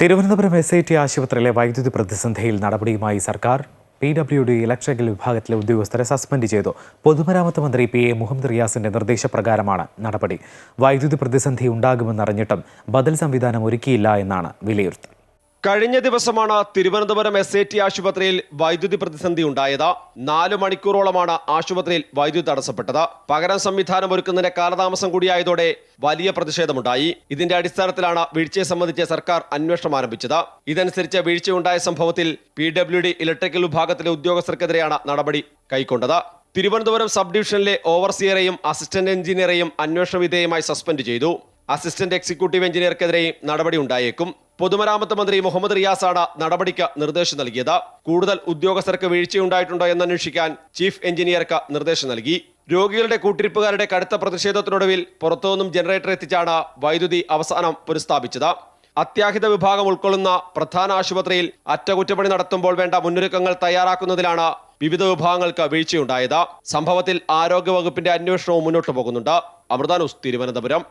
Thiruvananthapuram S I T ആശുപത്രിയിലെ വൈദ്യുതി പ്രതിസന്ധിയിൽ നടപടിയുമായി സർക്കാർ പി ഡബ്ല്യു ഡി ഇലക്ട്രിക്കൽ വിഭാഗത്തിലെ ഉദ്യോഗസ്ഥരെ സസ്പെൻഡ് ചെയ്തു. പൊതുമരാമത്ത് മന്ത്രി പി എ മുഹമ്മദ് റിയാസിന്റെ നിർദ്ദേശപ്രകാരമാണ് നടപടി. വൈദ്യുതി പ്രതിസന്ധി ഉണ്ടാകുമെന്നറിഞ്ഞിട്ടും ബദൽ സംവിധാനം ഒരുക്കിയില്ല എന്നാണ് വിലയിരുത്തൽ. കഴിഞ്ഞ ദിവസമാണ് തിരുവനന്തപുരം എസ് ഐ ടി ആശുപത്രിയിൽ വൈദ്യുതി പ്രതിസന്ധി ഉണ്ടായത്. നാല് മണിക്കൂറോളമാണ് ആശുപത്രിയിൽ വൈദ്യുതി തടസ്സപ്പെട്ടത്. പകരം സംവിധാനം ഒരുക്കുന്നതിന്റെ കാലതാമസം കൂടിയായതോടെ വലിയ പ്രതിഷേധമുണ്ടായി. ഇതിന്റെ അടിസ്ഥാനത്തിലാണ് വീഴ്ചയെ സംബന്ധിച്ച് സർക്കാർ അന്വേഷണം ആരംഭിച്ചത്. ഇതനുസരിച്ച് വീഴ്ചയുണ്ടായ സംഭവത്തിൽ പി ഡബ്ല്യു ഡി ഇലക്ട്രിക്കൽ വിഭാഗത്തിലെ ഉദ്യോഗസ്ഥർക്കെതിരെയാണ് നടപടി കൈക്കൊണ്ടത്. തിരുവനന്തപുരം സബ് ഡിവിഷനിലെ ഓവർസിയറേയും അസിസ്റ്റന്റ് എഞ്ചിനീയറേയും അന്വേഷണ വിധേയമായി സസ്പെൻഡ് ചെയ്തു. അസിസ്റ്റന്റ് എക്സിക്യൂട്ടീവ് എഞ്ചിനീയർക്കെതിരെയും നടപടി ഉണ്ടായേക്കും. പൊതുമരാമത്ത് മന്ത്രി മുഹമ്മദ് റിയാസാണ് നടപടിക്ക് നിർദ്ദേശം നൽകിയത്. കൂടുതൽ ഉദ്യോഗസ്ഥർക്ക് വീഴ്ചയുണ്ടായിട്ടുണ്ടോ എന്നന്വേഷിക്കാൻ ചീഫ് എഞ്ചിനീയർക്ക് നിർദ്ദേശം നൽകി. രോഗികളുടെ കൂട്ടിരിപ്പുകാരുടെ കടുത്ത പ്രതിഷേധത്തിനൊടുവിൽ പുറത്തുനിന്നും ജനറേറ്റർ എത്തിച്ചാണ് വൈദ്യുതി അവസാനം പുനഃസ്ഥാപിച്ചത്. അത്യാഹിത വിഭാഗം ഉൾക്കൊള്ളുന്ന പ്രധാന ആശുപത്രിയിൽ അറ്റകുറ്റപ്പണി നടത്തുമ്പോൾ വേണ്ട മുന്നൊരുക്കങ്ങൾ തയ്യാറാക്കുന്നതിലാണ് വിവിധ വിഭാഗങ്ങൾക്ക് വീഴ്ചയുണ്ടായത്. സംഭവത്തിൽ ആരോഗ്യവകുപ്പിന്റെ അന്വേഷണവും മുന്നോട്ടു പോകുന്നുണ്ട് അമൃതാനൂസ് തിരുവനന്തപുരം.